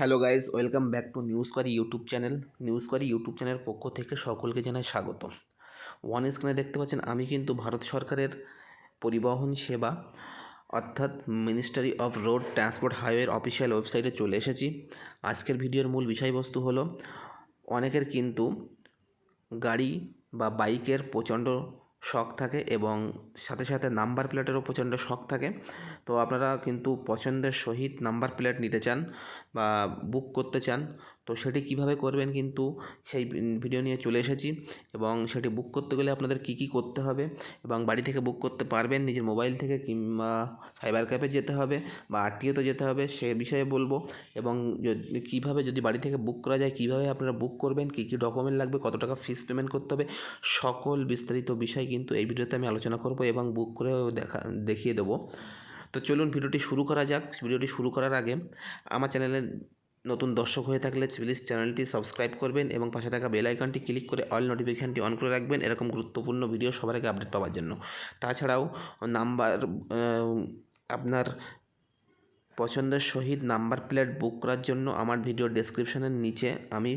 Hello guys welcome back to news করি YouTube channel. News করি YouTube চ্যানেলের পক্ষ থেকে সকলকে জানাই স্বাগত ওয়ান স্ক্রিনে দেখতে পাচ্ছেন, আমি কিন্তু ভারত সরকারের পরিবহন সেবা, অর্থাৎ মিনিস্ট্রি অফ রোড ট্রান্সপোর্ট হাইওয়ের অফিসিয়াল ওয়েবসাইটে চলে এসেছি। আজকের ভিডিওর মূল বিষয়বস্তু হলো, অনেকের কিন্তু গাড়ি বা বাইকের প্রচণ্ড শখ থাকে এবং সাথে সাথে নাম্বার প্লেটেরও প্রচণ্ড শখ থাকে। তো আপনারা কিন্তু পছন্দের সহিত নাম্বার প্লেট নিতে চান বা বুক করতে চান তো সেটি কীভাবে করবেন কিন্তু সেই ভিডিও নিয়ে চলে এসেছি এবং সেটি বুক করতে গেলে আপনাদের কি কি করতে হবে এবং বাড়ি থেকে বুক করতে পারবেন, নিজের মোবাইল থেকে কিংবা সাইবার ক্যাফে যেতে হবে বা আরটিওতে যেতে হবে সে বিষয়ে বলব এবং কীভাবে যদি বাড়ি থেকে বুক করা যায়, কীভাবে আপনারা বুক করবেন, কী কী ডকুমেন্ট লাগবে, কত টাকা ফিস পেমেন্ট করতে হবে, সকল বিস্তারিত বিষয় কিন্তু এই ভিডিওতে আমি আলোচনা করব এবং বুক করেও দেখা, দেখিয়ে দেবো। তো চলুন ভিডিওটি শুরু করা যাক। ভিডিওটি শুরু করার আগে আমার চ্যানেলে নতুন দর্শক হয়ে থাকলে প্লিজ চ্যানেলটি সাবস্ক্রাইব করবেন এবং পাশে থাকা বেল আইকনটি ক্লিক করে অল নোটিফিকেশানটি অন করে রাখবেন। এরকম গুরুত্বপূর্ণ ভিডিও সবার আগে আপডেট পাওয়ার জন্য। তাছাড়াও নাম্বার আপনার পছন্দের সহিত নাম্বার প্লেট বুক করার জন্য আমার ভিডিও ডেসক্রিপশনের নিচে আমি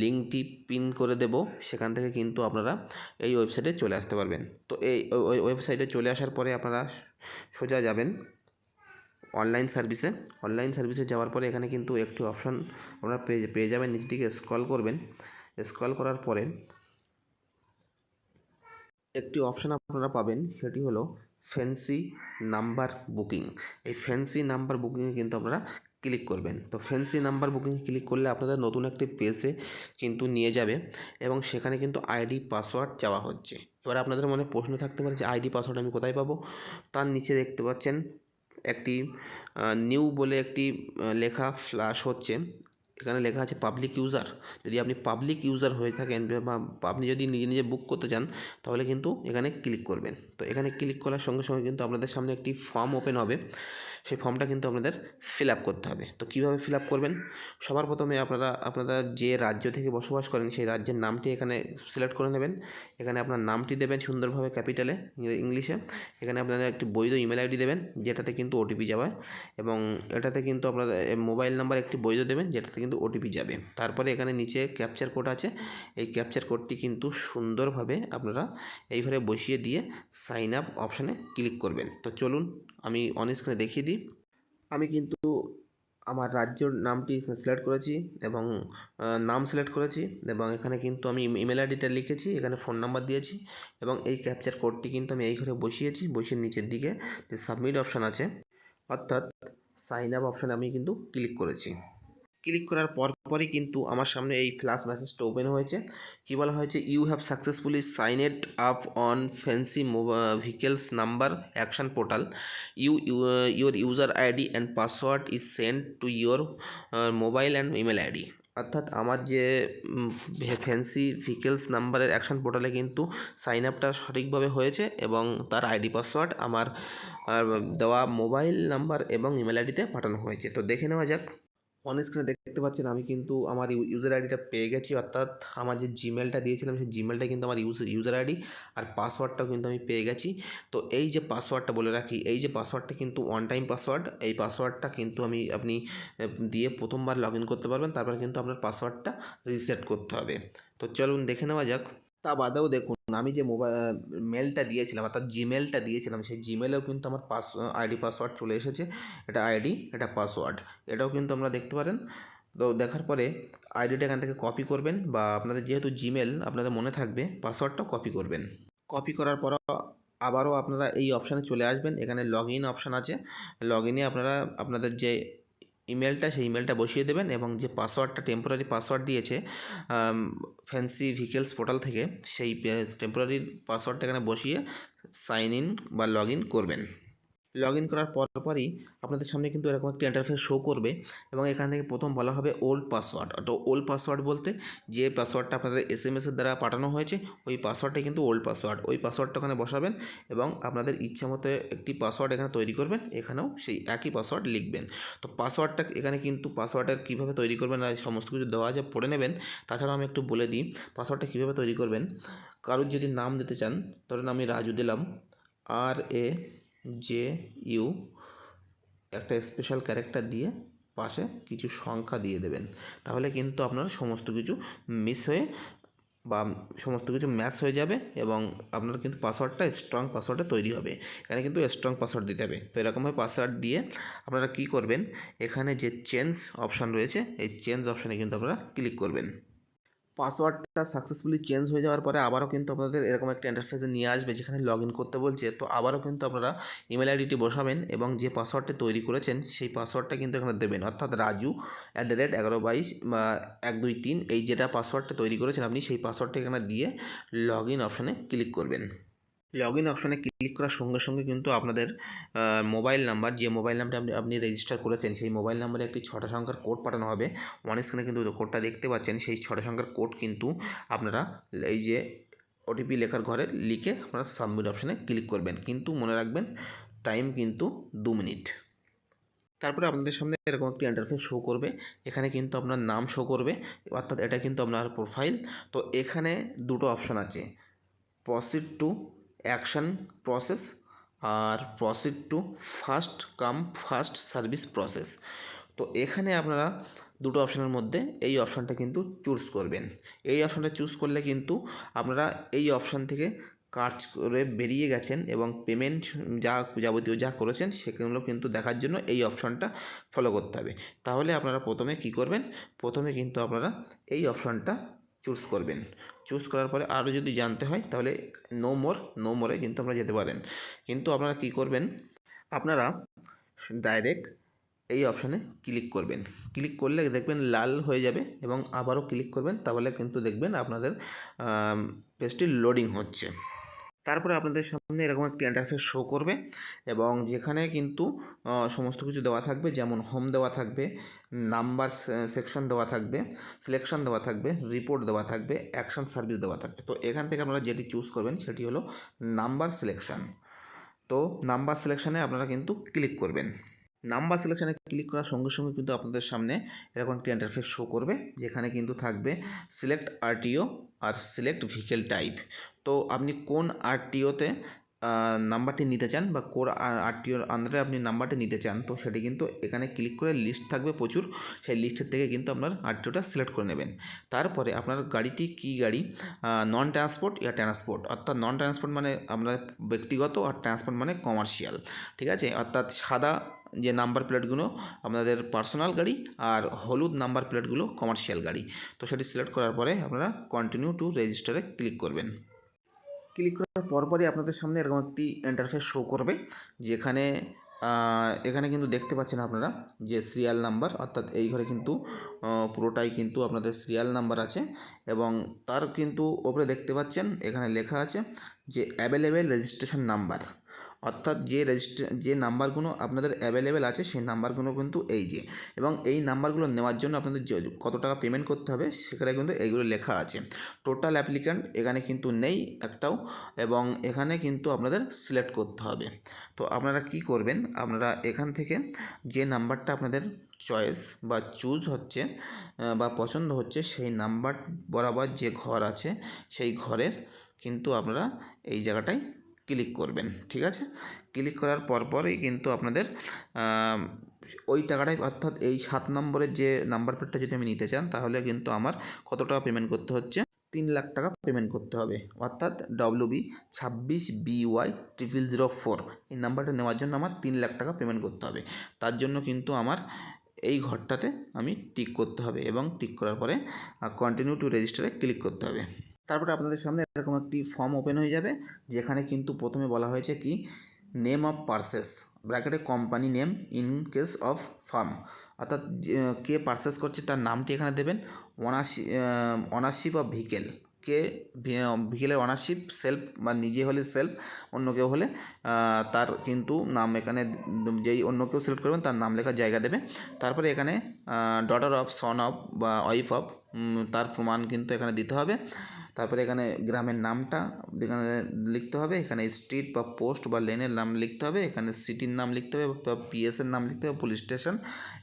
লিঙ্কটি পিন করে দেব। সেখান থেকে কিন্তু আপনারা এই ওয়েবসাইটে চলে আসতে পারবেন। তো এই ওয়েবসাইটে চলে আসার পরে আপনারা সোজা যাবেন। অনলাইন সার্ভিসে অনলাইন সার্ভিসে যাওয়ার পরে এখানে কিন্তু একটি অপশন আপনারা পেয়ে পেয়ে যাবেন নিচের দিকে স্ক্রল করবেন। স্ক্রল করার পরে একটি অপশান আপনারা পাবেন, সেটি হলো ফ্যান্সি নাম্বার বুকিং এই ফ্যান্সি নাম্বার বুকিংয়ে কিন্তু আপনারা ক্লিক করবেন। তো ফ্যান্সি নাম্বার বুকিং ক্লিক করলে আপনাদের নতুন একটি পেজে কিন্তু নিয়ে যাবে এবং সেখানে কিন্তু আইডি পাসওয়ার্ড চাওয়া হচ্ছে। এবার আপনাদের মনে প্রশ্ন থাকতে পারে যে আইডি পাসওয়ার্ড আমি কোথায় পাবো? তার নিচে দেখতে পাচ্ছেন একটি নিউ বলে একটি লেখা ফ্ল্যাশ হচ্ছে। এখানে লেখা আছে পাবলিক ইউজার যদি আপনি পাবলিক ইউজার হয়ে থাকেন বা আপনি যদি নিজে নিজে বুক করতে চান, তাহলে কিন্তু এখানে ক্লিক করবেন। তো এখানে ক্লিক করার সঙ্গে সঙ্গে কিন্তু আপনাদের সামনে একটি ফর্ম ওপেন হবে। সেই ফর্মটা কিন্তু আপনাদের ফিল আপ করতে হবে। তো কীভাবে ফিল আপ করবেন? সবার প্রথমে আপনারা আপনারা যে রাজ্য থেকে বসবাস করেন, সেই রাজ্যের নামটি এখানে সিলেক্ট করে নেবেন। এখানে আপনার নামটি দেবেন সুন্দরভাবে ক্যাপিটালে ইংলিশে। এখানে আপনারা একটি বৈধ ইমেল আইডি দেবেন, যেটাতে কিন্তু ওটিপি যাবে। এবং এটাতে কিন্তু আপনাদের মোবাইল নাম্বার একটি বৈধ দেবেন, যেটাতে কিন্তু ওটিপি যাবে। তারপরে এখানে নিচে ক্যাপচার কোড আছে। এই ক্যাপচার কোডটি কিন্তু সুন্দরভাবে আপনারা এইভাবে বসিয়ে দিয়ে সাইন আপ অপশানে ক্লিক করবেন। তো চলুন আমি অন স্ক্রিনে দেখিয়ে দিই। আমি কিন্তু আমার রাজ্যর নামটি সিলেক্ট করেছি এবং নাম সিলেক্ট করেছি এবং এখানে কিন্তু আমি ইমেল আইডিটা লিখেছি, এখানে ফোন নাম্বার দিয়েছি এবং এই ক্যাপচার কোডটি কিন্তু আমি এই ঘরে বসিয়েছি, বসিয়ে নিচের দিকে যে সাবমিট অপশান আছে, অর্থাৎ সাইন আপ অপশানে আমি কিন্তু ক্লিক করেছি। ক্লিক করার পরপরই কিন্তু আমার সামনে এই ফ্ল্যাশ মেসেজটা ওপেন হয়েছে। কী বলা হয়েছে? You have successfully signed up on fancy vehicles number action portal you your user ID and password is send to your mobile and email ID অর্থাৎ আমার যে ফ্যান্সি ভেহিকেলস নাম্বারের অ্যাকশন পোর্টালে কিন্তু সাইন আপটা সঠিকভাবে হয়েছে এবং তার আইডি পাসওয়ার্ড আমার দেওয়া মোবাইল নাম্বার এবং ইমেল আইডিতে পাঠানো হয়েছে। তো দেখে নেওয়া যাক। অন স্ক্রিনে দেখতে পাচ্ছেন আমি কিন্তু আমার ইউজার আইডিটা পেয়ে গেছি, অর্থাৎ আমার যে জিমেলটা দিয়েছিলাম সেই জিমেলটা কিন্তু আমার ইউজ ইউজার আইডি আর পাসওয়ার্ডটাও কিন্তু আমি পেয়ে গেছি। তো এই যে পাসওয়ার্ডটা বলে রাখি, এই যে পাসওয়ার্ডটা কিন্তু ওয়ান টাইম পাসওয়ার্ড এই পাসওয়ার্ডটা কিন্তু আমি, আপনি দিয়ে প্রথমবার লগ ইন করতে পারবেন, তারপরে কিন্তু আপনার পাসওয়ার্ডটা রিসেট করতে হবে। তো চলুন দেখে নেওয়া যাক। তা বাদেও দেখুন আমি যে মোবাইল মেলটা দিয়েছিলাম অর্থাৎ জিমেলটা দিয়েছিলাম, সেই জিমেলেও কিন্তু আমার পাস আইডি পাসওয়ার্ড চলে এসেছে। এটা আইডি এটা পাসওয়ার্ড এটাও কিন্তু আমরা দেখতে পারেন। তো দেখার পরে আইডিটা এখান থেকে কপি করবেন বা আপনাদের যেহেতু জিমেল আপনাদের মনে থাকবে পাসওয়ার্ডটা কপি করবেন। কপি করার পর আবারও আপনারা এই অপশানে চলে আসবেন। এখানে লগ ইন অপশান আছে। লগ ইনে আপনারা, আপনাদের যে ইমেলটা, সেই ইমেলটা বসিয়ে দেবেন এবং যে পাসওয়ার্ডটা টেম্পোরারি পাসওয়ার্ড দিয়েছে ফ্যান্সি ভিকেলস পোর্টাল থেকে, সেই টেম্পোরারি পাসওয়ার্ডটা এখানে বসিয়ে সাইন ইন বা লগ ইন করবেন। লগ ইন করার পরপরই আপনাদের সামনে কিন্তু এরকম একটি ইন্টারফেস শো করবে এবং এখান থেকে প্রথম বলা হবে ওল্ড পাসওয়ার্ড তো ওল্ড পাসওয়ার্ড বলতে যে পাসওয়ার্ডটা আপনাদের এস এম এসের দ্বারা পাঠানো হয়েছে, ওই পাসওয়ার্ডটা কিন্তু ওল্ড পাসওয়ার্ড ওই পাসওয়ার্ডটা ওখানে বসাবেন এবং আপনাদের ইচ্ছা মতো একটি পাসওয়ার্ড এখানে তৈরি করবেন, এখানেও সেই একই পাসওয়ার্ড লিখবেন। তো পাসওয়ার্ডটা এখানে কিন্তু পাসওয়ার্ডের কীভাবে তৈরি করবেন আর সমস্ত কিছু দেওয়া আছে পড়ে নেবেন। তাছাড়াও আমি একটু বলে দিই পাসওয়ার্ডটা কীভাবে তৈরি করবেন? কারোর যদি নাম দিতে চান, ধরুন আমি রাজু দিলাম আর এ জে ইউ একটা স্পেশাল ক্যারেক্টার দিয়ে পাশে কিছু সংখ্যা দিয়ে দেবেন। তাহলে কিন্তু আপনার সমস্ত কিছু মিস হয়ে বা সমস্ত কিছু ম্যাচ হয়ে যাবে এবং আপনার কিন্তু পাসওয়ার্ডটা স্ট্রং পাসওয়ার্ডে তৈরি হবে। এখানে কিন্তু স্ট্রং পাসওয়ার্ড দিতে হবে। তো এরকমভাবে পাসওয়ার্ড দিয়ে আপনারা কী করবেন? এখানে যে চেঞ্জ অপশান রয়েছে, এই চেঞ্জ অপশানে কিন্তু আপনারা ক্লিক করবেন। পাসওয়ার্ডটা সাকসেসফুলি চেঞ্জ হয়ে যাওয়ার পরে আবারও কিন্তু আপনাদের এরকম একটা ইন্টারফেসে নিয়ে আসবে যেখানে লগ ইন করতে বলছে, তো আবারও কিন্তু আপনারা ইমেল আইডিটি বসাবেন এবং যে পাসওয়ার্ডটা তৈরি করেছেন সেই পাসওয়ার্ডটা কিন্তু এখানে দেবেন। অর্থাৎ রাজু অ্যাট দ্য রেট এগারো বাইশ বা এক দুই তিন, এই যেটা পাসওয়ার্ডটা তৈরি করেছেন আপনি সেই পাসওয়ার্ডটা এখানে দিয়ে লগ ইন অপশানে ক্লিক করবেন। লগ ইন অপশানে ক্লিক করার সঙ্গে সঙ্গে কিন্তু আপনাদের মোবাইল নাম্বার যে মোবাইল নাম্বারটা আপনি আপনি রেজিস্টার করেছেন, সেই মোবাইল নাম্বারে একটি ছটা সংখ্যার কোড পাঠানো হবে। ওয়ান স্ক্রিনে কিন্তু কোডটা দেখতে পাচ্ছেন, সেই ছটা সংখ্যার কোড কিন্তু আপনারা এই যে ওটিপি লেখার ঘরে লিখে আপনারা সাবমিট অপশানে ক্লিক করবেন। কিন্তু মনে রাখবেন টাইম কিন্তু দু মিনিট তারপরে আপনাদের সামনে এরকম একটি ইন্টারফেস শো করবে। এখানে কিন্তু আপনার নাম শো করবে। অর্থাৎ এটা কিন্তু আপনার প্রোফাইল তো এখানে দুটো অপশান আছে। Proceed to action process R proceed to first come first service process তো এখানে আপনারা দুটো অপশানের মধ্যে এই অপশানটা কিন্তু চুজ করবেন। এই অপশানটা চুজ করলে কিন্তু আপনারা এই অপশান থেকে কাজ করে বেরিয়ে গেছেন এবং পেমেন্ট যা যাবতীয় যা করেছেন সেগুলো কিন্তু দেখার জন্য এই অপশানটা ফলো করতে হবে। তাহলে আপনারা প্রথমে কি করবেন? প্রথমে কিন্তু আপনারা এই অপশানটা চুজ করবেন। চুজ করার পরে আরও যদি জানতে হয়, তাহলে নো মোর নো মোরে কিন্তু আপনারা যেতে পারেন। কিন্তু আপনারা কি করবেন? আপনারা ডাইরেক্ট এই অপশানে ক্লিক করবেন। ক্লিক করলে দেখবেন লাল হয়ে যাবে এবং আবারও ক্লিক করবেন, তাহলে কিন্তু দেখবেন আপনাদের পেজটি লোডিং হচ্ছে। তারপরে আপনাদের সামনে এরকম একটি ইন্টারফেস শো করবে এবং যেখানে কিন্তু সমস্ত কিছু দেওয়া থাকবে, যেমন হোম দেওয়া থাকবে নাম্বার সেকশন দেওয়া থাকবে সিলেকশন দেওয়া থাকবে রিপোর্ট দেওয়া থাকবে অ্যাকশন সার্ভিস দেওয়া থাকবে। তো এখান থেকে আপনারা যেটি চুজ করবেন সেটি হলো নাম্বার সিলেকশন তো নাম্বার সিলেকশনে আপনারা কিন্তু ক্লিক করবেন। নাম্বার সিলেকশনে ক্লিক করার সঙ্গে সঙ্গে কিন্তু আপনাদের সামনে এরকম একটি ইন্টারফেস শো করবে, যেখানে কিন্তু থাকবে সিলেক্ট আরটিও আর সিলেক্ট ভেহিকেল টাইপ তো আপনি কোন আরটিওতে নাম্বারটি নিতে চান বা কোন আরটিওর আন্ডারে আপনি নাম্বারটি নিতে চান, তো সেটি কিন্তু এখানে ক্লিক করে লিস্ট থাকবে প্রচুর। সেই লিস্টের থেকে কিন্তু আপনার আরটিওটা সিলেক্ট করে নেবেন। তারপরে আপনার গাড়িটি কী গাড়ি? নন ট্রান্সপোর্ট ইয়া ট্রান্সপোর্ট অর্থাৎ নন ট্রান্সপোর্ট মানে আপনার ব্যক্তিগত আর ট্রান্সপোর্ট মানে কমার্শিয়াল ঠিক আছে? অর্থাৎ সাদা যে নাম্বার প্লেটগুলো, আপনাদের পার্সোনাল গাড়ি আর হলুদ নাম্বার প্লেটগুলো কমার্শিয়াল গাড়ি। তো সেটি সিলেক্ট করার পরে আপনারা কন্টিনিউ টু রেজিস্টারে ক্লিক করবেন। ক্লিক করার পরপরই আপনাদের সামনে এরকম একটি ইন্টারফেস শো করবে, যেখানে এখানে কিন্তু দেখতে পাচ্ছেন আপনারা যে সিরিয়াল নাম্বার অর্থাৎ এই ঘরে কিন্তু পুরোটাই কিন্তু আপনাদের সিরিয়াল নাম্বার আছে এবং তার কিন্তু ওপরে দেখতে পাচ্ছেন, এখানে লেখা আছে যে অ্যাভেলেবেল রেজিস্ট্রেশন নাম্বার অর্থাৎ যে রেজিস্ট্রে যে নাম্বারগুলো আপনাদের অ্যাভেলেবেল আছে, সেই নাম্বারগুলো কিন্তু এই যে। এবং এই নাম্বারগুলো নেওয়ার জন্য আপনাদের কত টাকা পেমেন্ট করতে হবে, সেখানে কিন্তু এইগুলো লেখা আছে। টোটাল অ্যাপ্লিক্যান্ট এখানে কিন্তু নেই একটাও, এবং এখানে কিন্তু আপনাদের সিলেক্ট করতে হবে। তো আপনারা কি করবেন, আপনারা এখান থেকে যে নাম্বারটা আপনাদের চয়েস বা চুজ হচ্ছে বা পছন্দ হচ্ছে, সেই নাম্বার বরাবর যে ঘর আছে, সেই ঘরের কিন্তু আপনারা এই জায়গাটায় ক্লিক করবেন, ঠিক আছে? ক্লিক করার পরপরই কিন্তু আপনাদের ওই টাকাটাই অর্থাৎ এই সাত নম্বরের যে নাম্বার প্লেটটা যদি আমি নিতে চান, তাহলে কিন্তু আমার কত টাকা পেমেন্ট করতে হচ্ছে? তিন লাখ টাকা পেমেন্ট করতে হবে। অর্থাৎ ডব্লিউ বি ছাব্বিশ বিওয়াই ট্রিপল জিরো ফোর এই নাম্বারটা নেওয়ার জন্য আমার তিন লাখ টাকা পেমেন্ট করতে হবে। তার জন্য কিন্তু আমার এই ঘরটাতে আমি টিক করতে হবে এবং টিক করার পরে কন্টিনিউ টু রেজিস্টারে ক্লিক করতে হবে। তারপরে আপনাদের সামনে এরকম একটি ফর্ম ওপেন হয়ে যাবে, যেখানে কিন্তু প্রথমে বলা হয়েছে কি নেম অফ পার্সেস ব্র্যাকেটে company name in case of firm অর্থাৎ কে পারচেস করছে তার নামটি এখানে দেবেন ওনারশিপ অনারশিপ অফ ভেহিকেল কে ভেহিকেলের অনারশিপ সেলফ বা নিজে হলে সেলফ অন্য কেউ হলে তার কিন্তু নাম এখানে যেই অন্য কেউ সিলেক্ট করবেন তার নাম লেখার জায়গা দেবে, তারপরে এখানে ডটার অফ সন অফ বা ওয়াইফ অফ তার প্রমাণ কিন্তু এখানে দিতে হবে তারপরে এখানে গ্রামের নামটা, এখানে লিখতে হবে, এখানে স্ট্রিট বা পোস্ট বা লেনের নাম লিখতে হবে, এখানে সিটির নাম লিখতে হবে বা পিএসের নাম লিখতে হবে পুলিশ স্টেশন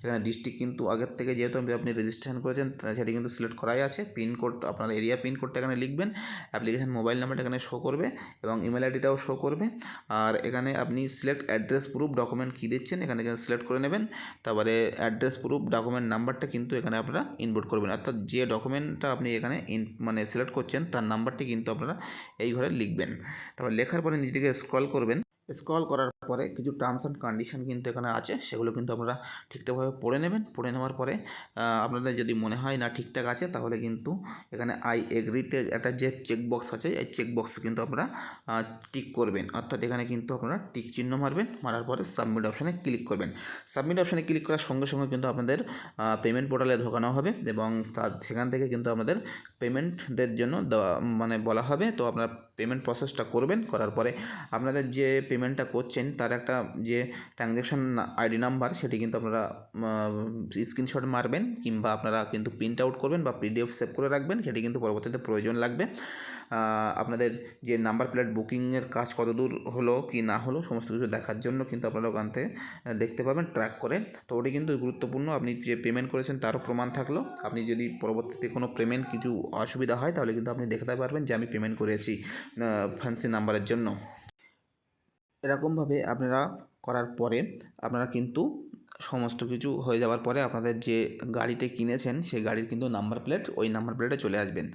এখানে ডিস্ট্রিক্ট কিন্তু আগের থেকে যেহেতু আপনি রেজিস্ট্রেশন করেছেন সেটি কিন্তু সিলেক্ট করাই আছে পিনকোড আপনার এরিয়া পিনকোডটা এখানে লিখবেন অ্যাপ্লিকেশন মোবাইল নাম্বারটা এখানে শো করবে এবং ইমেল আইডিটাও শো করবে, আর এখানে আপনি সিলেক্ট অ্যাড্রেস প্রুফ ডকুমেন্ট কী দিচ্ছেন, এখানে সিলেক্ট করে নেবেন, তারপরে অ্যাড্রেস প্রুফ ডকুমেন্ট নাম্বারটা কিন্তু এখানে আপনারা ইনপুট করবেন, অর্থাৎ যে ডকুমেন্টটা আপনি এখানে ইন মানে সিলেক্ট করছেন তার নাম্বারটি কিন্তু আপনারা এই ঘরে লিখবেন। তারপর লেখার পরে নিজেকে স্ক্রল করবেন। স্ক্রল করার পরে কিছু টার্মস অ্যান্ড কন্ডিশন কিন্তু এখানে আছে, সেগুলো কিন্তু আপনারা ঠিকঠাকভাবে পড়ে নেবেন। পড়ে নেওয়ার পরে আপনাদের যদি মনে হয় না ঠিকঠাক আছে, তাহলে কিন্তু এখানে আই এগ্রিতে একটা যে চেকবক্স আছে, এই চেক বক্সে কিন্তু আপনারা টিক করবেন। অর্থাৎ এখানে কিন্তু আপনারা টিক চিহ্ন মারবেন, মারার পরে সাবমিট অপশানে ক্লিক করবেন। সাবমিট অপশানে ক্লিক করার সঙ্গে সঙ্গে কিন্তু আপনাদের পেমেন্ট পোর্টালে ঢোকানো হবে এবং তার, সেখান থেকে কিন্তু আপনাদের পেমেন্টদের জন্য মানে বলা হবে। তো আপনারা পেমেন্ট প্রসেসটা করবেন, করার পরে আপনাদের যে পেমেন্টটা করছেন, তার একটা যে ট্রানজ্যাকশন আইডি নাম্বার সেটি কিন্তু আপনারা স্ক্রিনশট মারবেন কিংবা আপনারা কিন্তু প্রিন্ট আউট করবেন বা পিডিএফ সেভ করে রাখবেন, সেটি কিন্তু পরবর্তীতে প্রয়োজন লাগবে। আপনাদের যে নাম্বার প্লেট বুকিংয়ের কাজ কতদূর হলো, কি না হলো, সমস্ত কিছু দেখার জন্য কিন্তু আপনারা ওখান থেকে দেখতে পাবেন ট্র্যাক করে। তো ওটি কিন্তু গুরুত্বপূর্ণ, আপনি যে পেমেন্ট করেছেন তারও প্রমাণ থাকল। আপনি যদি পরবর্তীতে কোনো পেমেন্ট কিছু অসুবিধা হয়, তাহলে কিন্তু আপনি দেখতে পারবেন যে আমি পেমেন্ট করেছি ফ্যান্সি নাম্বারের জন্য। এরকমভাবে আপনারা করার পরে আপনারা কিন্তু সমস্ত কিছু হয়ে যাওয়ার পরে আপনাদের যে গাড়িতে কিনেছেন, সেই গাড়ির কিন্তু নাম্বার প্লেট ওই নাম্বার প্লেটে চলে আসবেন।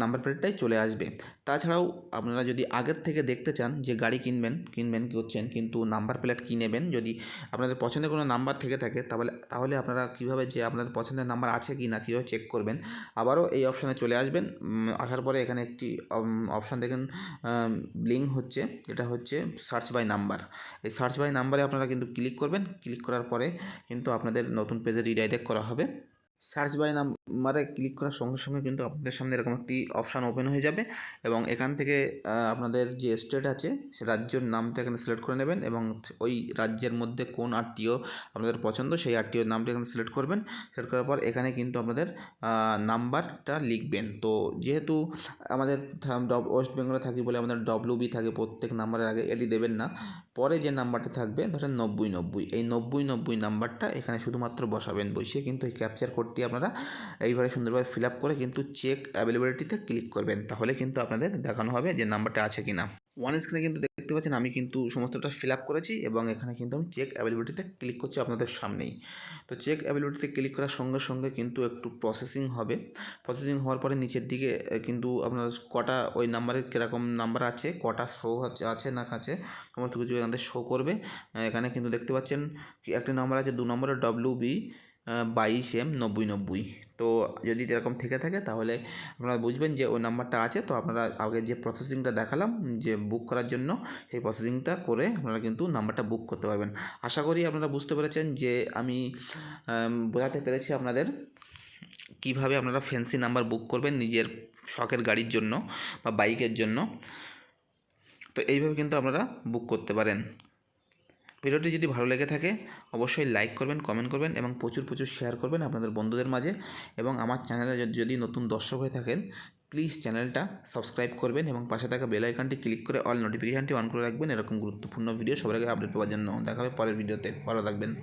নাম্বার প্লেটটাই চলে আসবে। তাছাড়াও আপনারা যদি আগের থেকে দেখতে চান যে গাড়ি কিনবেন কিনবেন কি করছেন কিন্তু নাম্বার প্লেট কী নেবেন, যদি আপনাদের পছন্দের কোনো নাম্বার থেকে থাকে, তাহলে তাহলে আপনারা কীভাবে যে আপনাদের পছন্দের নাম্বার আছে কি না কীভাবে চেক করবেন, আবারও এই অপশানে চলে আসবেন। আসার পরে এখানে একটি অপশান দেখেন লিঙ্ক হচ্ছে, এটা হচ্ছে সার্চ বাই নাম্বার এই সার্চ বাই নাম্বারে আপনারা কিন্তু ক্লিক করবেন। ক্লিক করার পরে কিন্তু আপনাদের নতুন পেজে রিডাইরেক্ট করা হবে। সার্চ বাই নাম্বারে ক্লিক করার সঙ্গে সঙ্গে কিন্তু আপনাদের সামনে এরকম একটি অপশান ওপেন হয়ে যাবে এবং এখান থেকে আপনাদের যে স্টেট আছে, সে রাজ্যের নামটা এখানে সিলেক্ট করে নেবেন এবং ওই রাজ্যের মধ্যে কোন আরটিও আপনাদের পছন্দ, সেই আরটিওর নামটা এখানে সিলেক্ট করবেন। সিলেক্ট করার পর এখানে কিন্তু আপনাদের নাম্বারটা লিখবেন। তো যেহেতু আমাদের ওয়েস্ট বেঙ্গলে থাকি বলে আমাদের ডব্লিউ বি থাকে, প্রত্যেক নাম্বারের আগে এটি দেবেন না। পরে যে নাম্বারটা থাকবে, ধরেন নব্বই নব্বই। এই নব্বই নব্বই নাম্বারটা এখানে শুধুমাত্র বসাবেন বসিয়ে কিন্তু এই ক্যাপচার কোডটি আপনারা এইভাবে সুন্দরভাবে ফিল আপ করে কিন্তু চেক অ্যাভেলেবিলিটিতে ক্লিক করবেন। তাহলে কিন্তু আপনাদের দেখানো হবে যে নাম্বারটা আছে কি না ওয়ান স্ক্রিনে কিন্তু দেখতে পাচ্ছেন আমি কিন্তু সমস্তটা ফিল আপ করেছি এবং এখানে কিন্তু আমি চেক অ্যাভেলেবিলিটিতে ক্লিক করছি আপনাদের সামনেই। তো চেক অ্যাভেলেবিলিটিতে ক্লিক করার সঙ্গে সঙ্গে কিন্তু একটু প্রসেসিং হবে। প্রসেসিং হওয়ার পরে নিচের দিকে কিন্তু আপনার কটা ওই নাম্বারের কীরকম নাম্বার আছে, কটা শো হচ্ছে, আছে না আছে, সমস্ত কিছু এখানে শো করবে। এখানে কিন্তু দেখতে পাচ্ছেন একটি নাম্বার আছে, দু নম্বরে ডব্লিউ বি বাইশ এম নব্বই নব্বই। তো যদি এরকম থেকে থাকে তাহলে আপনারা বুঝবেন যে ওই নাম্বারটা আছে। তো আপনারা আগে যে প্রসেসিংটা দেখালাম, যে বুক করার জন্য, সেই প্রসেসিংটা করে আপনারা কিন্তু নাম্বারটা বুক করতে পারবেন। আশা করি আপনারা বুঝতে পেরেছেন যে আমি বোঝাতে পেরেছি আপনাদের কীভাবে আপনারা ফ্যান্সি নাম্বার বুক করবেন নিজের শখের গাড়ির জন্য বা বাইকের জন্য। তো এইভাবে কিন্তু আপনারা বুক করতে পারেন। ভিডিওটি যদি ভালো লেগে থাকে, অবশ্যই লাইক করবেন কমেন্ট করবেন এবং প্রচুর প্রচুর শেয়ার করবেন আপনাদের বন্ধুদের মাঝে এবং আমার চ্যানেলে যদি- নতুন দর্শক হয়ে থাকেন প্লিজ চ্যানেলটা সাবস্ক্রাইব করবেন এবং পাশে থাকা বেল আইকনটি ক্লিক করে অল নোটিফিকেশানটি অন করে রাখবেন। এরকম গুরুত্বপূর্ণ ভিডিও সবার আগে আপডেট পাওয়ার জন্য। দেখা হবে পরের ভিডিওতে ভালো থাকবেন।